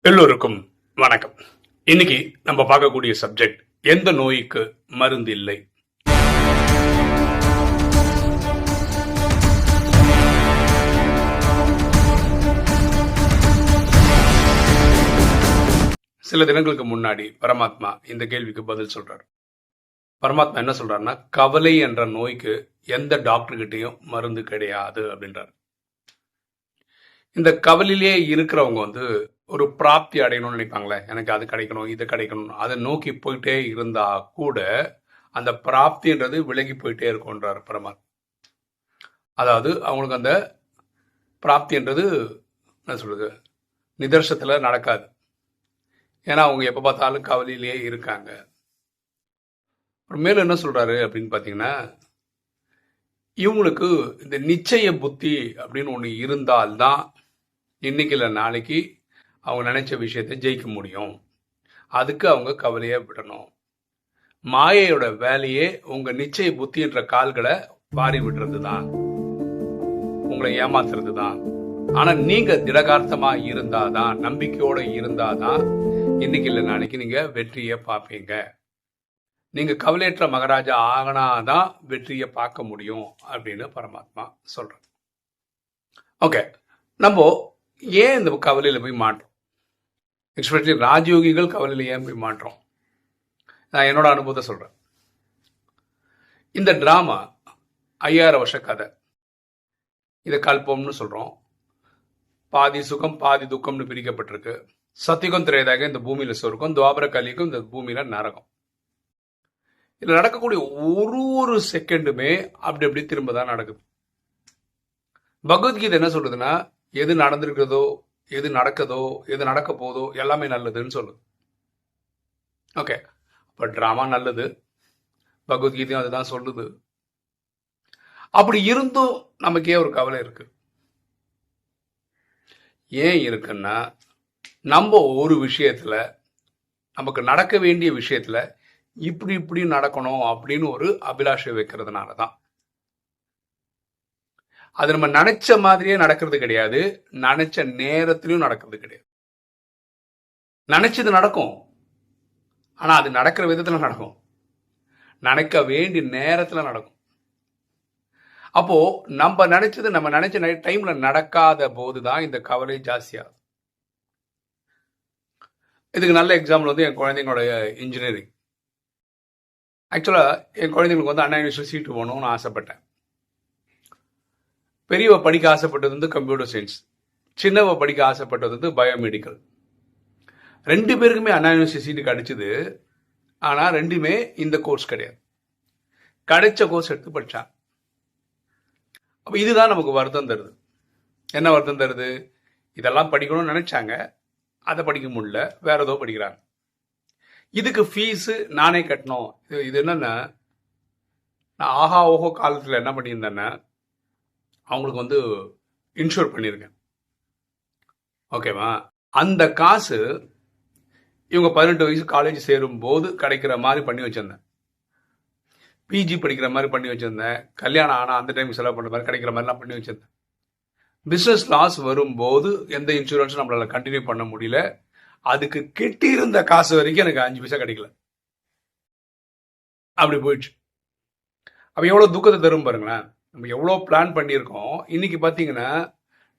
எல்லோருக்கும் வணக்கம். இன்னைக்கு நம்ம பார்க்கக்கூடிய சப்ஜெக்ட் எந்த நோய்க்கு மருந்து இல்லை? சில தினங்களுக்கு முன்னாடி பரமாத்மா இந்த கேள்விக்கு பதில் சொல்றார். பரமாத்மா என்ன சொல்றாருன்னா கவலை என்ற நோய்க்கு எந்த டாக்டர்கிட்டையும் மருந்து கிடையாது அப்படின்றார். இந்த கவலிலே இருக்கிறவங்க வந்து ஒரு பிராப்தி அடையணும்னு நினைப்பாங்களே. எனக்கு அது கிடைக்கணும் இது கிடைக்கணும். அதை நோக்கி போயிட்டே இருந்தா கூட அந்த பிராப்தின்றது விலகி போயிட்டே இருக்கும்ன்றார் பரமாத்மா அதாவது அவங்களுக்கு அந்த பிராப்தின்றது என்ன சொல்றது? நிதர்சனத்தில் நடக்காது. ஏன்னா அவங்க எப்போ பார்த்தாலும் கவலையிலேயே இருக்காங்க. அப்புறம் மேலும் என்ன சொல்றாரு அப்படின்னு பார்த்தீங்கன்னா இவங்களுக்கு இந்த நிச்சய புத்தி அப்படின்னு ஒன்று இருந்தால்தான் இன்னைக்கு இல்லை நாளைக்கு அவங்க நினைச்ச விஷயத்தை ஜெயிக்க முடியும். அதுக்கு அவங்க கவலையை விடணும். மாயையோட வேலையே உங்க நிச்சய புத்தின்ற கால்களை வாரி விடுறது தான் உங்களை ஏமாத்துறது தான் ஆனா நீங்க திடகார்த்தமா இருந்தாதான் நம்பிக்கையோட இருந்தாதான் இன்னைக்கு இல்லை நாளைக்கு நீங்க வெற்றியை பார்ப்பீங்க. நீங்க கவலையற்ற மகாராஜா ஆகனாதான் வெற்றியை பார்க்க முடியும் அப்படின்னு பரமாத்மா சொல்றார். ஓகே நம்ம ஏன் இந்த கவலையில போய் மாட்டோம் எக்ஸ்பெஷலி ராஜயோகிகள் கவலையில ஏன் போய் மாட்டோம் நான் என்னோட அனுபவத்தை சொல்றேன். இந்த டிராமா ஐயாயிரம் வருஷ கதை. இதை கல்பம்னு சொல்றோம். பாதி சுகம் பாதி துக்கம்னு பிரிக்கப்பட்டிருக்கு. சத்தியகம் திரையதாக இந்த பூமியில சொருக்கும் துவாபர கலிக்கும் இந்த பூமியில நரகம். இதில் நடக்கக்கூடிய ஒரு ஒரு செகண்டுமே அப்படி அப்படி திரும்ப தான் நடக்குது. பகவத்கீதை என்ன சொல்லுதுன்னா எது நடந்திருக்கிறதோ எது நடக்குதோ எது நடக்க போதோ எல்லாமே நல்லதுன்னு சொல்லுது. ஓகே இப்போ ட்ராமா நல்லது. பகவத்கீதையும் அதுதான் சொல்லுது. அப்படி இருந்தும் நமக்கே ஒரு கவலை இருக்கு. ஏன் இருக்குன்னா நம்ம ஒரு விஷயத்துல நமக்கு நடக்க வேண்டிய விஷயத்துல இப்படி இப்படி நடக்கணும் அப்படின்னு ஒரு அபிலாஷை வைக்கிறதுனால தான் அது நம்ம நினைச்ச மாதிரியே நடக்கிறது கிடையாது. நினைச்ச நேரத்திலையும் நடக்கிறது கிடையாது. நினைச்சது நடக்கும். ஆனா அது நடக்கிற விதத்துல நடக்கும். நினைக்க வேண்டிய நேரத்துல நடக்கும். அப்போ நம்ம நினைச்சது நம்ம நினைச்ச டைம்ல நடக்காத போதுதான் இந்த கவலை ஜாஸ்தியாகும் இதுக்கு நல்ல எக்ஸாம்பிள் வந்து என் குழந்தைங்களோட இன்ஜினியரிங் ஆக்சுவலாக என் குழந்தைங்களுக்கு வந்து அண்ணா யூனிவர்சிட்டி சீட்டு போகணும்னு ஆசைப்பட்டேன். பெரியவ படிக்க ஆசைப்பட்டது வந்து கம்ப்யூட்டர் சயின்ஸ் சின்னவ படிக்க ஆசைப்பட்டது வந்து பயோமெடிக்கல் ரெண்டு பேருக்குமே அண்ணா யூனிவர்சிட்டி சீட்டு கிடச்சிது. ஆனால் ரெண்டுமே இந்த கோர்ஸ் கிடையாது. கிடைச்ச கோர்ஸ் எடுத்து படித்தான் அப்போ இதுதான் நமக்கு வருத்தம் தருது. என்ன வருத்தம் தருது? இதெல்லாம் படிக்கணும்னு நினச்சாங்க. அதை படிக்க முடியல. வேற ஏதோ படிக்கிறாங்க. இதுக்கு ஃபீஸு நானே கட்டணும். இது இது என்னென்ன நான் ஆஹா ஓஹோ காலத்தில் என்ன பண்ணியிருந்தேன்னா அவங்களுக்கு வந்து இன்ஷூர் பண்ணியிருக்கேன். ஓகேவா அந்த காசு இவங்க பதினெட்டு வயசு காலேஜ் சேரும் போது கிடைக்கிற மாதிரி பண்ணி வச்சுருந்தேன். பிஜி படிக்கிற மாதிரி பண்ணி வச்சுருந்தேன். கல்யாணம் ஆனால் அந்த டைம் செலவு பண்ணுற மாதிரி கிடைக்கிற மாதிரிலாம் பண்ணி வச்சுருந்தேன். பிஸ்னஸ் லாஸ் வரும்போது எந்த இன்சூரன்ஸும் நம்மளால் கண்டினியூ பண்ண முடியல. அதுக்கு கெட்டி இருந்த காசு வரைக்கும் எனக்கு அஞ்சு பைசா கிடைக்கல. அப்படி போயிடுச்சு. அப்ப எவ்வளவு துக்கத்தை தரும் பாருங்களேன். நம்ம எவ்வளோ பிளான் பண்ணியிருக்கோம். இன்னைக்கு பார்த்தீங்கன்னா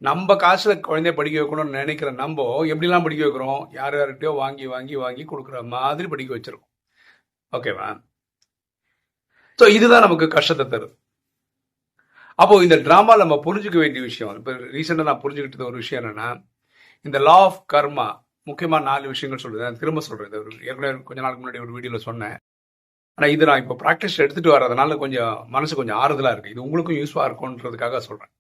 நம்ம காசுல குழந்தைய படிக்க வைக்கணும்னு நினைக்கிற நம்ம எப்படிலாம் படிக்க வைக்கிறோம்? யார் யார்கிட்டயோ வாங்கி வாங்கி வாங்கி கொடுக்குற மாதிரி படிக்க வச்சிருக்கோம். ஓகேவா? ஸோ இதுதான் நமக்கு கஷ்டத்தை தருது. அப்போ இந்த டிராமா நம்ம புரிஞ்சுக்க வேண்டிய விஷயம் இப்போ ரீசெண்டாக நான் புரிஞ்சுக்கிட்டது ஒரு விஷயம் என்னன்னா இந்த லா ஆஃப் கர்மா முக்கியமாக நாலு விஷயங்கள் சொல்றது நான் திரும்ப சொல்கிறேன் இது ஒரு ஏற்கனவே கொஞ்ச நாளுக்கு முன்னாடி ஒரு வீடியோவில் சொன்னேன். ஆனால் இது நான் இப்போ ப்ராக்டிஸ் எடுத்துகிட்டு வர்றதுனால கொஞ்சம் மனசு கொஞ்சம் ஆறுதலாக இருக்கு. இது உங்களுக்கும் யூஸ்ஃபாக இருக்கும்ன்றதுக்காக சொல்கிறேன்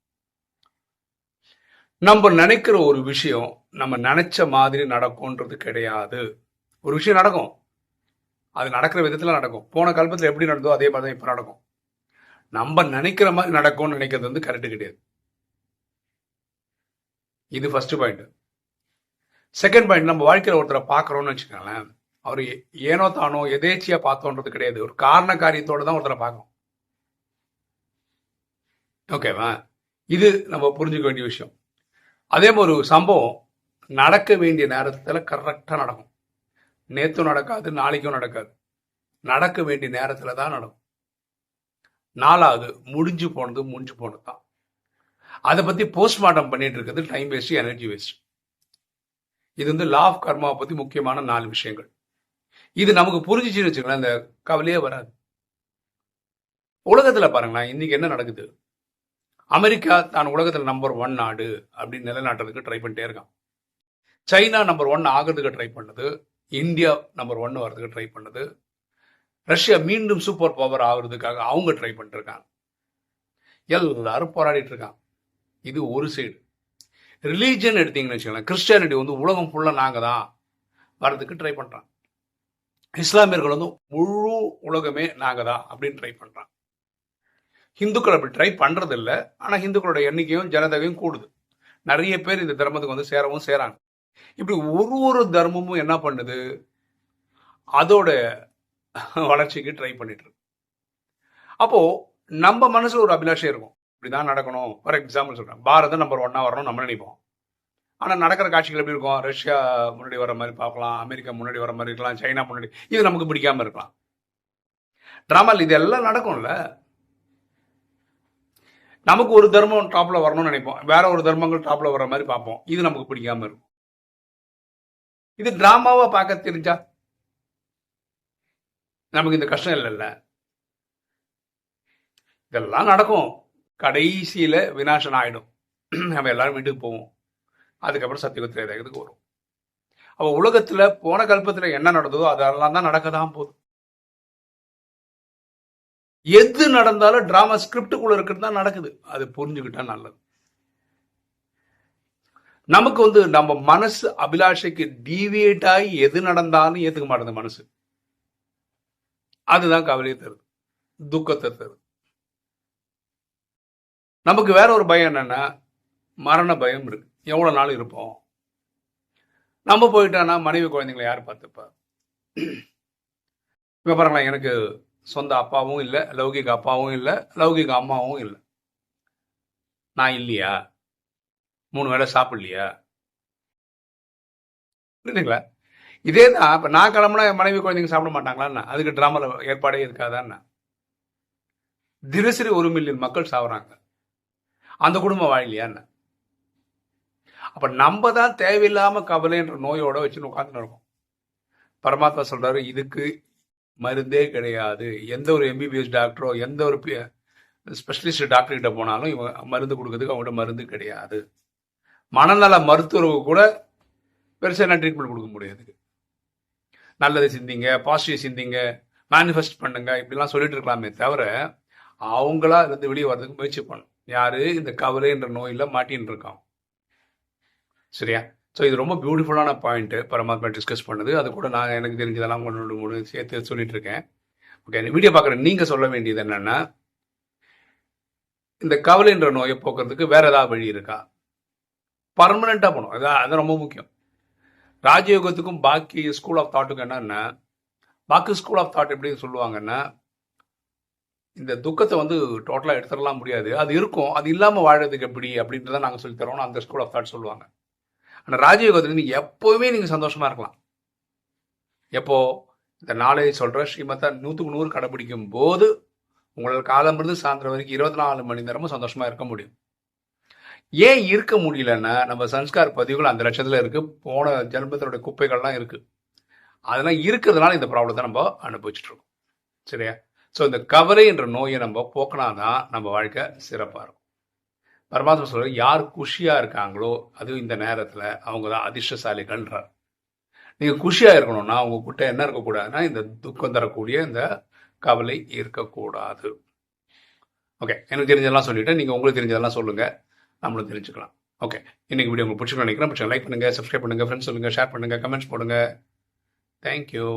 நம்ம நினைக்கிற ஒரு விஷயம் நம்ம நினைச்ச மாதிரி நடக்கும்ன்றது கிடையாது. ஒரு விஷயம் நடக்கும். அது நடக்கிற விதத்தில் நடக்கும். போன கல்பத்தில் எப்படி நடந்தோ அதே மாதிரி தான் இப்போ நடக்கும். நம்ம நினைக்கிற மாதிரி நடக்கும்னு நினைக்கிறது வந்து கரெக்டு கிடையாது. இது ஃபர்ஸ்ட் பாயிண்ட் செகண்ட் பாயிண்ட் நம்ம வாழ்க்கையில் ஒருத்தரை பார்க்குறோம்னு வச்சுக்கோங்களேன். அவர் ஏனோ தானோ எதேச்சியாக பார்த்தோன்றது கிடையாது. ஒரு காரண காரியத்தோடு தான் ஒருத்தரை பார்க்கணும். ஓகேவா இது நம்ம புரிஞ்சுக்க வேண்டிய விஷயம். அதே மாதிரி ஒரு சம்பவம் நடக்க வேண்டிய நேரத்தில் கரெக்டாக நடக்கும். நேற்றும் நடக்காது நாளைக்கும் நடக்காது. நடக்க வேண்டிய நேரத்தில் தான் நடக்கும். நாலாவது முடிஞ்சு போனது முடிஞ்சு போனது தான். அதை பற்றி போஸ்ட்மார்ட்டம் பண்ணிட்டு இருக்கிறது டைம் வேஸ்ட் எனர்ஜி வேஸ்ட் இது வந்து லா ஆஃப் கர்மாவை பற்றி முக்கியமான நாலு விஷயங்கள். இது நமக்கு புரிஞ்சிச்சுன்னு வச்சுக்கலாம் இந்த கவலையே வராது. உலகத்தில் பாருங்களேன் இன்னைக்கு என்ன நடக்குது? அமெரிக்கா தான் உலகத்தில் நம்பர் ஒன் நாடு அப்படின்னு நிலைநாட்டுறதுக்கு ட்ரை பண்ணிட்டே இருக்கான். சைனா நம்பர் ஒன் ஆகிறதுக்கு ட்ரை பண்ணுது. இந்தியா நம்பர் ஒன் வர்றதுக்கு ட்ரை பண்ணுது. ரஷ்யா மீண்டும் சூப்பர் பவர் ஆகுறதுக்காக அவங்க ட்ரை பண்ணிருக்காங்க எல்லாரும் போராடிட்டு இருக்காங்க. இது ஒரு சைடு ரிலீஜன் எடுத்தீங்கன்னு வச்சுக்கலாம் கிறிஸ்டியானிட்டி வந்து உலகம் ஃபுல்லாக நாங்கள் தான். வர்றதுக்கு ட்ரை பண்ணுறான் இஸ்லாமியர்கள் வந்து முழு உலகமே நாங்கள் தான் அப்படின்னு ட்ரை பண்ணுறான் ஹிந்துக்கள் அப்படி ட்ரை பண்ணுறது இல்லை ஆனால் ஹிந்துக்களோட எண்ணிக்கையும் ஜனதகையும் கூடுது. நிறைய பேர் இந்த தர்மத்துக்கு வந்து சேரவும் சேராங்க இப்படி ஒரு ஒரு தர்மமும் என்ன பண்ணுது? அதோட வளர்ச்சிக்கு ட்ரை பண்ணிட்டு இருக்கு. அப்போ நம்ம மனசுல ஒரு அபிலாஷம் இருக்கும். இப்படிதான் நடக்கணும். ஃபார் எக்ஸாம்பிள் சொல்கிறேன் பாரதம் நம்பர் ஒன்னாக வரணும் நம்ம நினைப்போம். ஆனால் நடக்கிற காட்சிகள் எப்படி இருக்கும்? ரஷ்யா முன்னாடி வர மாதிரி பார்க்கலாம். அமெரிக்கா முன்னாடி வர மாதிரி இருக்கலாம். சைனா முன்னாடி. இது நமக்கு பிடிக்காம இருக்கலாம். ட்ராமாவில் இது எல்லாம் நடக்கும்ல. நமக்கு ஒரு தர்மம் டாப்பில் வரணும்னு நினைப்போம். வேற ஒரு தர்மங்கள் டாப்பில் வர மாதிரி பார்ப்போம். இது நமக்கு பிடிக்காம இருக்கும். இது ட்ராமாவாக பார்க்க தெரிஞ்சா? நமக்கு இந்த கஷ்டம் இல்லைல்ல. இதெல்லாம் நடக்கும். கடைசியில் வினாசனம் ஆகிடும் நம்ம எல்லாரும் வீட்டுக்கு போவோம். அதுக்கப்புறம் சத்தியகுத்திரேதகத்துக்கு வரும் அப்போ உலகத்தில் போன கல்பத்தில் என்ன நடந்ததோ அதெல்லாம் தான் நடக்க தான் போதும் எது நடந்தாலும் டிராமா ஸ்கிரிப்டுக்குள்ள இருக்கிறது தான் நடக்குது. அது புரிஞ்சுக்கிட்டா நல்லது. நமக்கு வந்து நம்ம மனசு அபிலாஷைக்கு டீவியேட் ஆகி எது நடந்தாலும் ஏத்துக்க மாட்டேங்குது மனசு. அதுதான் கவலையை தருது. துக்கத்தை தருது. நமக்கு வேற ஒரு பயம் என்னன்னா மரண பயம் இருக்கு. எவ்வளவு நாள் இருப்போம்? நம்ம போயிட்டோன்னா மனைவி குழந்தைங்களை யார் பார்த்துப்பா? இப்ப பாருங்களேன் எனக்கு சொந்த அப்பாவும் இல்லை லௌகிக அப்பாவும் இல்லை லௌகிக அம்மாவும் இல்லை. நான் இல்லையா? மூணு வேளை சாப்பிடலையா? புரியுதுங்களா? இதே தான் இப்போ நான் கிளம்புனா என் மனைவி குழந்தைங்க சாப்பிட மாட்டாங்களான்னா அதுக்கு ட்ராமாவில் ஏற்பாடே இருக்காதான்னா தினசரி ஒரு மில்லியன் மக்கள் சாப்பிட்றாங்க அந்த குடும்பம் வாழலையான்னு அப்ப நம்ம தான் தேவையில்லாம கவலைன்ற நோயோட வச்சு உட்காந்துட்டு இருக்கோம். பரமாத்மா சொல்றாரு இதுக்கு மருந்தே கிடையாது. எந்த ஒரு எம்பிபிஎஸ் டாக்டரோ எந்த ஒரு ஸ்பெஷலிஸ்ட் டாக்டர் கிட்ட போனாலும் இவங்க மருந்து கொடுக்கறதுக்கு அவங்கள்ட்ட மருந்து கிடையாது. மனநல மருத்துவருக்கு கூட பெருசாக என்ன ட்ரீட்மெண்ட் கொடுக்க முடியாது. நல்லது சிந்திங்க பாசிட்டிவ் சிந்திங்க மேனிஃபெஸ்ட் பண்ணுங்க இப்படிலாம் சொல்லிட்டு இருக்கலாமே தவிர அவங்களா இருந்து வெளியே வர்றதுக்கு முயற்சி பண்ணும் யாரு? இந்த கவலைன்ற நோயில் மாட்டின்னு இருக்கான் சரியா? ஸோ இது ரொம்ப பியூட்டிஃபுல்லான பாயிண்ட்டு பரமாத்மா டிஸ்கஸ் பண்ணுது. அது கூட நான் எனக்கு தெரிஞ்சதெல்லாம் கொண்டு மூணு சேர்த்து சொல்லிட்டு இருக்கேன். ஓகே வீடியோ பார்க்குற நீங்கள் சொல்ல வேண்டியது என்னென்னா இந்த கவலைன்ற நோயை போக்குறதுக்கு வேற ஏதாவது வழி இருக்கா? பர்மனெண்ட்டாக போகணும். அதான் அது ரொம்ப முக்கியம். ராஜயோகத்துக்கும் பாக்கி ஸ்கூல் ஆஃப் தாட்டுக்கும் என்னன்னா பாக்கி ஸ்கூல் ஆஃப் தாட் எப்படி சொல்லுவாங்கன்னா இந்த துக்கத்தை வந்து டோட்டலாக எடுத்துடலாம் முடியாது. அது இருக்கும். அது இல்லாமல் வாழறதுக்கு எப்படி? அப்படின்றத நாங்கள் சொல்லி தரோம் அந்த ஸ்கூல் ஆஃப் தாட் சொல்லுவாங்க. ஆனால் ராஜயோகத்தில் நீங்கள் எப்போவுமே நீங்கள் சந்தோஷமாக இருக்கலாம். எப்போ? இந்த நாளையை சொல்கிற ஸ்ரீமத்தை நூற்றுக்கு நூறு கடைபிடிக்கும் போது உங்களால் காலம் இருந்து சாயந்தரம் வரைக்கும் இருபத்தி நாலு மணி நேரமும் சந்தோஷமாக இருக்க முடியும். ஏன் இருக்க முடியலன்னா நம்ம சன்ஸ்கார் பதிவுகள் அந்த லட்சத்தில் இருக்குது போன ஜென்மத்தினுடைய குப்பைகள்லாம் இருக்குது அதெல்லாம் இருக்கிறதுனால இந்த ப்ராப்ளத்தை நம்ம அனுபவிச்சுட்ருக்கோம் சரியா? ஸோ இந்த கவலை என்ற நோயை நம்ம போக்கினாதான் நம்ம வாழ்க்கை சிறப்பாக இருக்கும். பரமாத்மா சொல்ற யார் குஷியாக இருக்காங்களோ அதுவும் இந்த நேரத்தில் அவங்க தான் அதிர்ஷ்டசாலிகள்ன்றார். நீங்கள் குஷியாக இருக்கணும்னா உங்ககிட்ட என்ன இருக்கக்கூடாதுன்னா இந்த துக்கம் தரக்கூடிய இந்த கவலை இருக்கக்கூடாது ஓகே எனக்கு தெரிஞ்சதெல்லாம் சொல்லிவிட்டு நீங்கள் உங்களுக்கு தெரிஞ்சதெல்லாம் சொல்லுங்கள் நம்மளும் தெரிஞ்சுக்கலாம். ஓகே இன்னைக்கு வீடியோ உங்களுக்கு பிடிச்சிக்கணும் நினைக்கிறேன். லைக் பண்ணுங்கள் சப்ஸ்கிரைப் பண்ணுங்கள் ஃப்ரெண்ட்ஸ் சொல்லுங்க ஷேர் பண்ணுங்கள் கமெண்ட்ஸ் போடுங்க. தேங்க்யூ